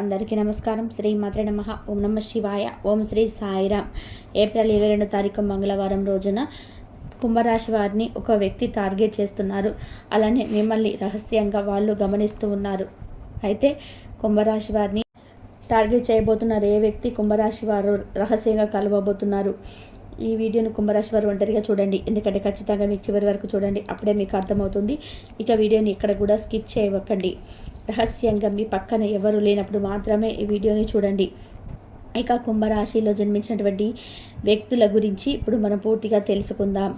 అందరికీ నమస్కారం. శ్రీ మాత్ర నమ. ఓం నమ శివాయ. ఓం శ్రీ సాయిరామ్ ఏప్రిల్ ఇరవై రెండు తారీఖు మంగళవారం రోజున కుంభరాశి వారిని ఒక వ్యక్తి టార్గెట్ చేస్తున్నారు. అలానే మిమ్మల్ని రహస్యంగా వాళ్ళు గమనిస్తూ ఉన్నారు. అయితే కుంభరాశి వారిని టార్గెట్ చేయబోతున్నారు ఏ వ్యక్తి కుంభరాశి వారు రహస్యంగా కలవబోతున్నారు? ఈ వీడియోను కుంభరాశి వారు ఒంటరిగా చూడండి. ఎందుకంటే ఖచ్చితంగా మీకు చివరి వరకు చూడండి. అప్పుడే మీకు అర్థమవుతుంది. ఇక వీడియోని ఇక్కడ కూడా స్కిప్ చేయవకండి. రహస్యంగా మీ పక్కన ఎవరు లేనప్పుడు మాత్రమే ఈ వీడియోని చూడండి. ఇక కుంభరాశిలో జన్మించినటువంటి వ్యక్తుల గురించి ఇప్పుడు మనం పూర్తిగా తెలుసుకుందాం.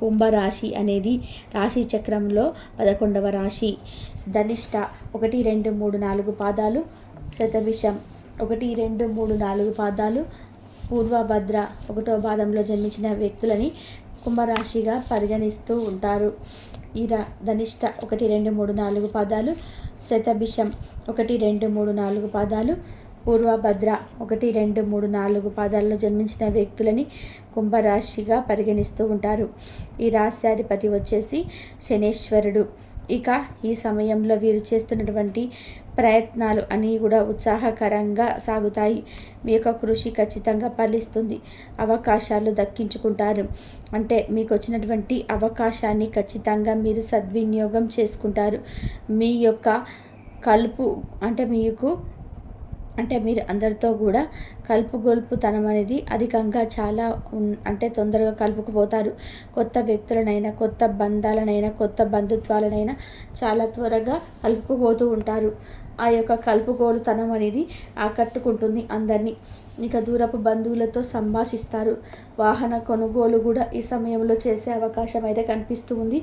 కుంభరాశి అనేది రాశి చక్రంలో పదకొండవ రాశి. ధనిష్ట ఒకటి రెండు మూడు నాలుగు పాదాలు. శతభిషం ఒకటి రెండు మూడు నాలుగు పాదాలు. పూర్వభద్ర ఒకటో పాదంలో జన్మించిన వ్యక్తులని కుంభరాశిగా పరిగణిస్తూ ఉంటారు. ఈ ధనిష్ట ఒకటి రెండు మూడు నాలుగు పాదాలు. శతభిషం. ఒకటి రెండు మూడు నాలుగు పాదాలు. పూర్వభద్ర. ఒకటి రెండు మూడు నాలుగు పాదాల్లో జన్మించిన వ్యక్తులని కుంభరాశిగా పరిగణిస్తూ ఉంటారు. ఈ రాశ్యాధిపతి వచ్చేసి శనేశ్వరుడు. ఇక ఈ సమయంలో వీరు చేస్తున్నటువంటి ప్రయత్నాలు అన్నీ కూడా ఉత్సాహకరంగా సాగుతాయి. మీ యొక్క కృషి ఖచ్చితంగా ఫలిస్తుంది. అవకాశాలు దక్కించుకుంటారు. అంటే మీకు వచ్చినటువంటి అవకాశాన్ని ఖచ్చితంగా మీరు సద్వినియోగం చేసుకుంటారు. మీ యొక్క కలుపు అంటే మీకు అంటే మీరు అందరితో కూడా కలుపుగొల్పుతనం అనేది అధికంగా చాలా అంటే తొందరగా కలుపుకుపోతారు. కొత్త వ్యక్తులనైనా కొత్త బంధాలనైనా కొత్త బంధుత్వాలనైనా చాలా త్వరగా కలుపుకుపోతూ ఉంటారు. ఆ యొక్క కలుపుగోలుతనం అనేది ఆకట్టుకుంటుంది అందరినీ. ఇక దూరపు బంధువులతో సంభాషిస్తారు. వాహన కొనుగోలు కూడా ఈ సమయంలో చేసే అవకాశం అయితే కనిపిస్తూ ఉంది.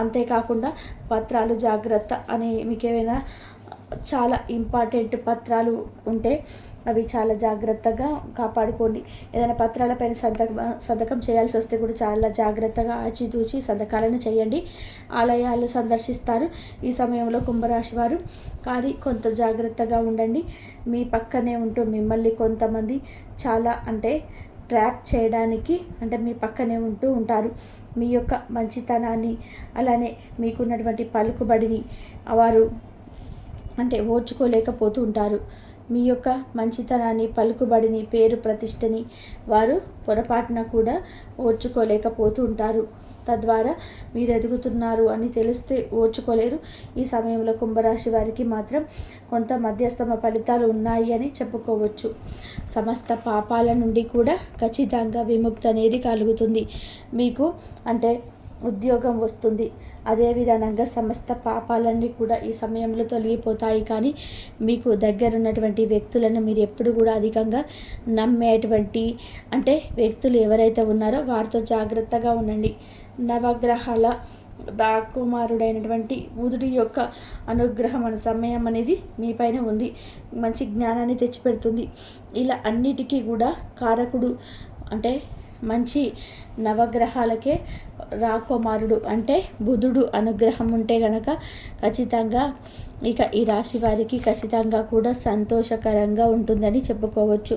అంతేకాకుండా పత్రాలు జాగ్రత్త అని మీకు ఏమైనా చాలా ఇంపార్టెంట్ పత్రాలు ఉంటే అవి చాలా జాగ్రత్తగా కాపాడుకోండి. ఏదైనా పత్రాలపైన సంతకం సంతకం చేయాల్సి వస్తే కూడా చాలా జాగ్రత్తగా ఆచితూచి సంతకాలను చేయండి. ఆలయాలు సందర్శిస్తారు. ఈ సమయంలో కుంభరాశి వారు కానీ కొంత జాగ్రత్తగా ఉండండి. మీ పక్కనే ఉంటూ మిమ్మల్ని కొంతమంది చాలా అంటే ట్రాప్ చేయడానికి అంటే మీ పక్కనే ఉంటూ ఉంటారు. మీ యొక్క మంచితనాన్ని అలానే మీకున్నటువంటి పలుకుబడిని వారు అంటే ఓర్చుకోలేకపోతూ ఉంటారు. మీ యొక్క మంచితనాన్ని పలుకుబడిని పేరు ప్రతిష్టని వారు పొరపాటున కూడా ఓర్చుకోలేకపోతూ ఉంటారు. తద్వారా మీరు ఎదుగుతున్నారు అని తెలిస్తే ఓర్చుకోలేరు. ఈ సమయంలో కుంభరాశి వారికి మాత్రం కొంత మధ్యస్థమ ఫలితాలు ఉన్నాయి అని చెప్పుకోవచ్చు. సమస్త పాపాల నుండి కూడా ఖచ్చితంగా విముక్తి అనేది కలుగుతుంది. మీకు అంటే ఉద్యోగం వస్తుంది. అదేవిధంగా సమస్త పాపాలన్నీ కూడా ఈ సమయంలో తొలగిపోతాయి. కానీ మీకు దగ్గర ఉన్నటువంటి వ్యక్తులను మీరు ఎప్పుడు కూడా అధికంగా నమ్మేటువంటి అంటే వ్యక్తులు ఎవరైతే ఉన్నారో వారితో జాగ్రత్తగా ఉండండి. నవగ్రహాల రాకుమారుడైనటువంటి బుధుడి యొక్క అనుగ్రహం అనే సమయం అనేది మీ పైన ఉంది. మంచి జ్ఞానాన్ని తెచ్చిపెడుతుంది. ఇలా అన్నిటికీ కూడా కారకుడు అంటే మంచి నవగ్రహాలకే రాకుమారుడు అంటే బుధుడు అనుగ్రహం ఉంటే గనక ఖచ్చితంగా ఇక ఈ రాశి వారికి ఖచ్చితంగా కూడా సంతోషకరంగా ఉంటుందని చెప్పుకోవచ్చు.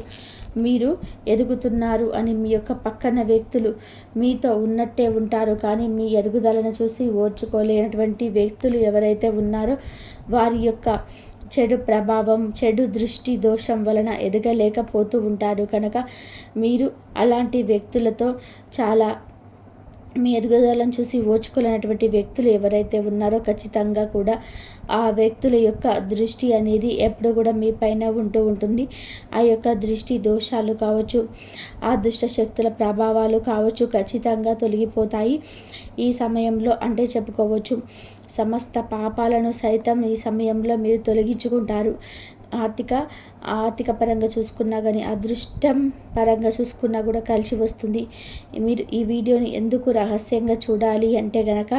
మీరు ఎదుగుతున్నారు అని మీ యొక్క పక్కన వ్యక్తులు మీతో ఉన్నట్టే ఉంటారు కానీ మీ ఎదుగుదలను చూసి ఓర్చుకోలేనటువంటి వ్యక్తులు ఎవరైతే ఉన్నారో వారి యొక్క చెడు ప్రభావం చెడు దృష్టి దోషం వలన ఎదగలేకపోతూ ఉంటారు. కనుక మీరు అలాంటి వ్యక్తులతో చాలా మీ ఎదుగుదలను చూసి ఓచుకోలేనటువంటి వ్యక్తులు ఎవరైతే ఉన్నారో ఖచ్చితంగా కూడా ఆ వ్యక్తుల యొక్క దృష్టి అనేది ఎప్పుడు కూడా మీ పైన ఉంటూ ఉంటుంది. ఆ యొక్క దృష్టి దోషాలు కావచ్చు ఆ దుష్ట శక్తుల ప్రభావాలు కావచ్చు ఖచ్చితంగా తొలగిపోతాయి. ఈ సమయంలో అంటే చెప్పుకోవచ్చు సమస్త పాపాలను సైతం ఈ సమయంలో మీరు తొలగించుకుంటారు. ఆర్థిక ఆర్థిక పరంగా చూసుకున్నా కానీ అదృష్టం పరంగా చూసుకున్నా కూడా కలిసి వస్తుంది. మీరు ఈ వీడియోని ఎందుకు రహస్యంగా చూడాలి అంటే గనక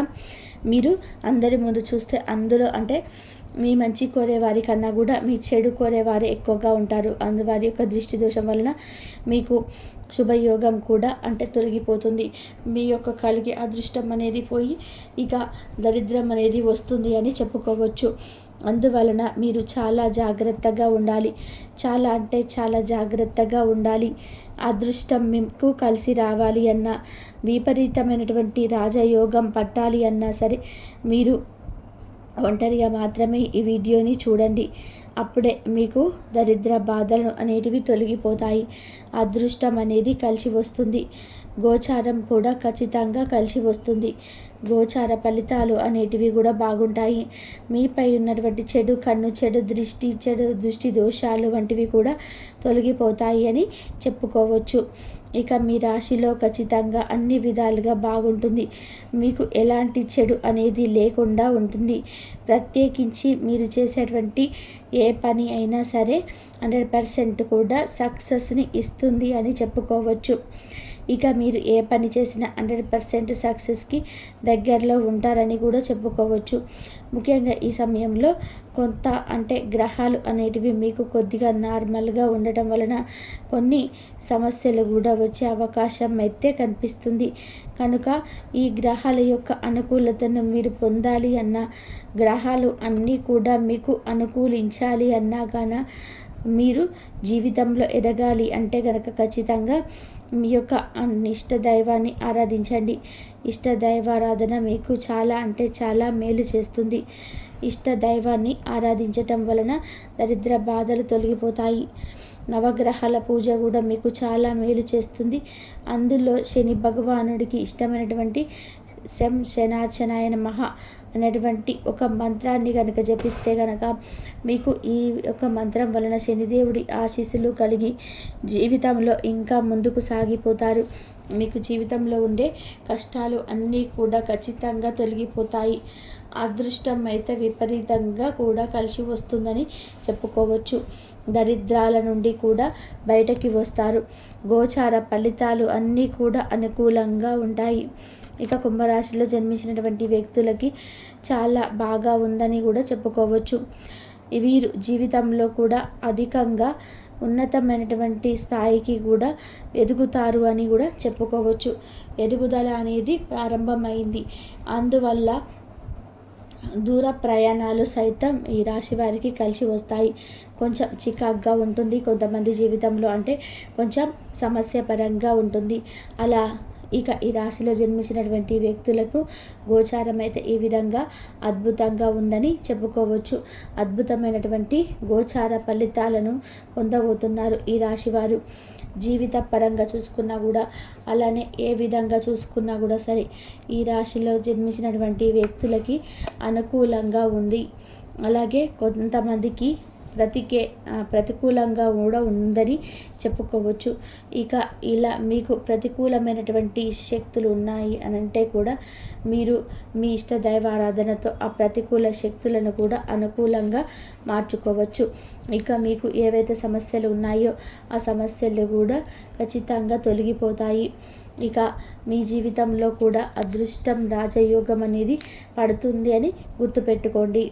మీరు అందరి ముందు చూస్తే అందులో అంటే మీ మంచి కోరేవారి కన్నా కూడా మీ చెడు కోరేవారే ఎక్కువగా ఉంటారు. అందు వారి యొక్క దృష్టి దోషం వలన మీకు శుభయోగం కూడా అంటే తొలగిపోతుంది. మీ యొక్క కలిగి అదృష్టం అనేది పోయి ఇక దరిద్రం అనేది వస్తుంది అని చెప్పుకోవచ్చు. అందువలన మీరు చాలా జాగ్రత్తగా ఉండాలి. చాలా అంటే చాలా జాగ్రత్తగా ఉండాలి. అదృష్టం మీకు కలిసి రావాలి అన్న విపరీతమైనటువంటి రాజయోగం పట్టాలి అన్నా సరే మీరు ఒంటరిగా మాత్రమే ఈ వీడియోని చూడండి. అప్పుడే మీకు దరిద్ర బాధలు అనేటివి తొలగిపోతాయి. అదృష్టం అనేది కలిసి వస్తుంది. గోచారం కూడా ఖచ్చితంగా కలిసి వస్తుంది. గోచార ఫలితాలు అనేటివి కూడా బాగుంటాయి. మీపై ఉన్నటువంటి చెడు కన్ను చెడు దృష్టి చెడు దృష్టి దోషాలు వంటివి కూడా తొలగిపోతాయి అని చెప్పుకోవచ్చు. ఇక మీ రాశిలో ఖచ్చితంగా అన్ని విధాలుగా బాగుంటుంది. మీకు ఎలాంటి చెడు అనేది లేకుండా ఉంటుంది. ప్రత్యేకించి మీరు చేసేటువంటి ఏ పని అయినా సరే హండ్రెడ్ పర్సెంట్ కూడా సక్సెస్ని ఇస్తుంది అని చెప్పుకోవచ్చు. ఇక మీరు ఏ పని చేసినా హండ్రెడ్ పర్సెంట్ సక్సెస్కి దగ్గరలో ఉంటారని కూడా చెప్పుకోవచ్చు. ముఖ్యంగా ఈ సమయంలో కొంత అంటే గ్రహాలు అనేటివి మీకు కొద్దిగా నార్మల్గా ఉండటం వలన కొన్ని సమస్యలు కూడా వచ్చే అవకాశం అయితే కనిపిస్తుంది. కనుక ఈ గ్రహాల యొక్క అనుకూలతను మీరు పొందాలి అన్న గ్రహాలు అన్నీ కూడా మీకు అనుకూలించాలి అన్నా గాన మీరు జీవితంలో ఎదగాలి అంటే కనుక ఖచ్చితంగా మీ యొక్క ఇష్ట దైవాన్ని ఆరాధించండి. ఇష్ట దైవారాధన మీకు చాలా అంటే చాలా మేలు చేస్తుంది. ఇష్ట దైవాన్ని ఆరాధించటం వలన దరిద్ర బాధలు తొలగిపోతాయి. నవగ్రహాల పూజ కూడా మీకు చాలా మేలు చేస్తుంది. అందులో శని భగవానుడికి ఇష్టమైనటువంటి శం శనార్చనాయన మహా అనేటువంటి ఒక మంత్రాన్ని కనుక జపిస్తే కనుక మీకు ఈ యొక్క మంత్రం వలన శనిదేవుడి ఆశీస్సులు కలిగి జీవితంలో ఇంకా ముందుకు సాగిపోతారు. మీకు జీవితంలో ఉండే కష్టాలు అన్నీ కూడా ఖచ్చితంగా తొలగిపోతాయి. అదృష్టం అయితే విపరీతంగా కూడా కలిసి వస్తుందని చెప్పుకోవచ్చు. దరిద్రాల నుండి కూడా బయటకి వస్తారు. గోచార ఫలితాలు అన్నీ కూడా అనుకూలంగా ఉంటాయి. ఇక కుంభరాశిలో జన్మించినటువంటి వ్యక్తులకి చాలా బాగా ఉందని కూడా చెప్పుకోవచ్చు. వీరు జీవితంలో కూడా అధికంగా ఉన్నతమైనటువంటి స్థాయికి కూడా ఎదుగుతారు అని కూడా చెప్పుకోవచ్చు. ఎదుగుదల అనేది ప్రారంభమైంది. అందువల్ల దూర ప్రయాణాలు సైతం ఈ రాశి వారికి కలిసి వస్తాయి. కొంచెం చికాగ్గా ఉంటుంది కొంతమంది జీవితంలో అంటే కొంచెం సమస్యపరంగా ఉంటుంది. అలా ఇక ఈ రాశిలో జన్మించినటువంటి వ్యక్తులకు గోచారం అయితే ఈ విధంగా అద్భుతంగా ఉందని చెప్పుకోవచ్చు. అద్భుతమైనటువంటి గోచార ఫలితాలను పొందబోతున్నారు ఈ రాశివారు. జీవిత పరంగా చూసుకున్నా కూడా అలానే ఏ విధంగా చూసుకున్నా కూడా సరే ఈ రాశిలో జన్మించినటువంటి వ్యక్తులకి అనుకూలంగా ఉంది. అలాగే కొంతమందికి ప్రతికే ప్రతికూలంగా కూడా ఉందని చెప్పుకోవచ్చు. ఇక ఇలా మీకు ప్రతికూలమైనటువంటి శక్తులు ఉన్నాయి అని అంటే కూడా మీరు మీ ఇష్ట దైవ ఆరాధనతో ఆ ప్రతికూల శక్తులను కూడా అనుకూలంగా మార్చుకోవచ్చు. ఇక మీకు ఏవైతే సమస్యలు ఉన్నాయో ఆ సమస్యలు కూడా ఖచ్చితంగా తొలగిపోతాయి. ఇక మీ జీవితంలో కూడా అదృష్టం రాజయోగం అనేది పడుతుంది అని గుర్తుపెట్టుకోండి.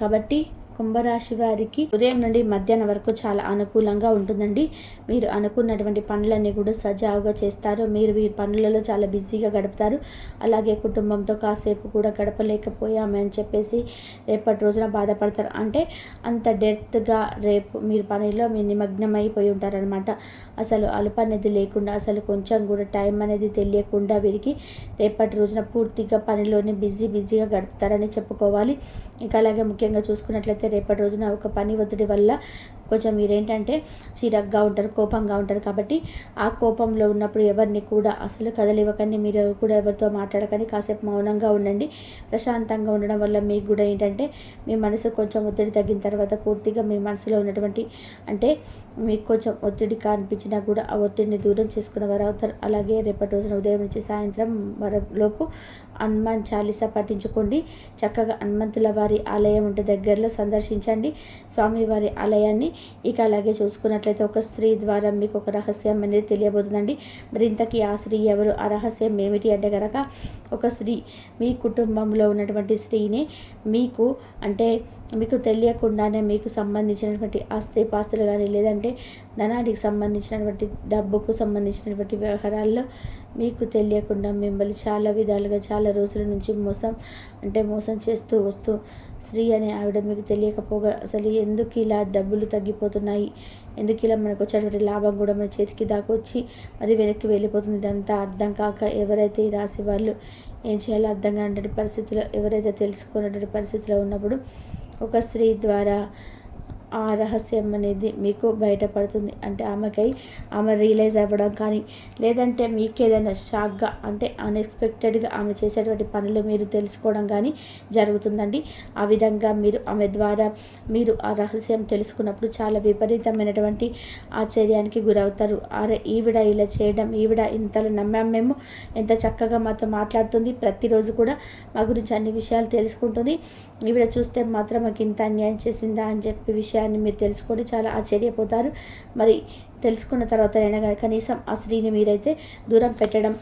కాబట్టి కుంభరాశి వారికి ఉదయం నుండి మధ్యాహ్నం వరకు చాలా అనుకూలంగా ఉంటుందండి. మీరు అనుకున్నటువంటి పనులన్నీ కూడా సజావుగా చేస్తారు. మీరు మీ పనులలో చాలా బిజీగా గడుపుతారు. అలాగే కుటుంబంతో కాసేపు కూడా గడపలేకపోయామని చెప్పేసి రేపటి రోజున బాధపడతారు. అంటే అంత డెప్త్గా రేపు మీరు పనిలో మీరు నిమగ్నమైపోయి ఉంటారనమాట అసలు అలుపనేది లేకుండా అసలు కొంచెం కూడా టైం అనేది తెలియకుండా వీరికి రేపటి రోజున పూర్తిగా పనిలోనే బిజీ బిజీగా గడుపుతారని చెప్పుకోవాలి. ఇంకా అలాగే ముఖ్యంగా చూసుకున్నట్లయితే రేపటి రోజున ఒక పని ఒత్తిడి వల్ల కొంచెం మీరేంటంటే చిరగ్గా ఉంటారు కోపంగా ఉంటారు కాబట్టి ఆ కోపంలో ఉన్నప్పుడు ఎవరిని కూడా అసలు కదలివ్వకండి మీరు కూడా ఎవరితో మాట్లాడకండి కాసేపు మౌనంగా ఉండండి. ప్రశాంతంగా ఉండడం వల్ల మీకు కూడా ఏంటంటే మీ మనసు కొంచెం ఒత్తిడి తగ్గిన తర్వాత పూర్తిగా మీ మనసులో ఉన్నటువంటి అంటే మీకు కొంచెం ఒత్తిడి కనిపించినా కూడా ఆ ఒత్తిడిని దూరం చేసుకున్న వారు అవుతారు. అలాగే రేపటి రోజున ఉదయం నుంచి సాయంత్రం వరలోపు హనుమాన్ చాలీసా పఠించుకోండి చక్కగా హనుమంతుల వారి ఆలయం ఉంటే దగ్గరలో సందర్శించండి. స్వామివారి ఆలయాన్ని ఇక అలాగే చూసుకున్నట్లయితే ఒక స్త్రీ ద్వారా మీకు ఒక రహస్యం అనేది తెలియబోతుందండి. మరి ఇంతకీ ఆ స్త్రీ ఎవరు? ఆ రహస్యం ఏమిటి అంటే కనుక ఒక స్త్రీ మీ కుటుంబంలో ఉన్నటువంటి స్త్రీని మీకు అంటే మీకు తెలియకుండానే మీకు సంబంధించినటువంటి ఆస్తి పాస్తులు కానీ లేదంటే ధనానికి సంబంధించినటువంటి డబ్బుకు సంబంధించినటువంటి వ్యవహారాల్లో మీకు తెలియకుండా మిమ్మల్ని చాలా విధాలుగా చాలా రోజుల నుంచి మోసం అంటే మోసం చేస్తూ వస్తూ స్త్రీ అనే ఆవిడ మీకు తెలియకపోగా అసలు ఎందుకు ఇలా డబ్బులు తగ్గిపోతున్నాయి? ఎందుకు ఇలా మనకు వచ్చేటువంటి లాభం కూడా మన చేతికి దాకొచ్చి మరి వెనక్కి వెళ్ళిపోతుంది? ఇదంతా అర్థం కాక ఎవరైతే ఈ రాశి వాళ్ళు ఏం చేయాలో అర్థం కానటువంటి పరిస్థితిలో ఎవరైతే తెలుసుకున్నటువంటి పరిస్థితిలో ఉన్నప్పుడు ఒక స్త్రీ ద్వారా ఆ రహస్యం అనేది మీకు బయటపడుతుంది. అంటే ఆమెకై ఆమె రియలైజ్ అవ్వడం కానీ లేదంటే మీకు ఏదైనా షాక్గా అంటే అన్ఎక్స్పెక్టెడ్గా ఆమె చేసేటువంటి పనులు మీరు తెలుసుకోవడం కానీ జరుగుతుందండి. ఆ విధంగా మీరు ఆమె ద్వారా మీరు ఆ రహస్యం తెలుసుకున్నప్పుడు చాలా విపరీతమైనటువంటి ఆశ్చర్యానికి గురవుతారు. అరే ఈవిడ ఇలా చేయడం ఈవిడ ఇంతలో నమ్మాం మేము. ఎంత చక్కగా మాతో మాట్లాడుతుంది. ప్రతిరోజు కూడా మా గురించి అన్ని విషయాలు తెలుసుకుంటుంది. ఈవిడ చూస్తే మాత్రం మాకు ఇంత అన్యాయం చేసిందా అని చెప్పి విషయాన్ని మీరు తెలుసుకొని చాలా ఆశ్చర్యపోతారు. మరి తెలుసుకున్న తర్వాత అయినా కనీసం ఆ స్త్రీని మీరైతే దూరం పెట్టడం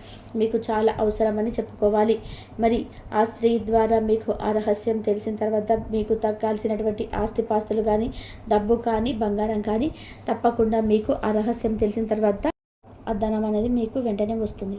మీకు చాలా అవసరమని చెప్పుకోవాలి. మరి ఆ స్త్రీ ద్వారా మీకు ఆ రహస్యం తెలిసిన తర్వాత మీకు తగ్గాల్సినటువంటి ఆస్తిపాస్తులు కానీ డబ్బు కానీ బంగారం కానీ తప్పకుండా మీకు ఆ రహస్యం తెలిసిన తర్వాత ఆ ధనం అనేది మీకు వెంటనే వస్తుంది.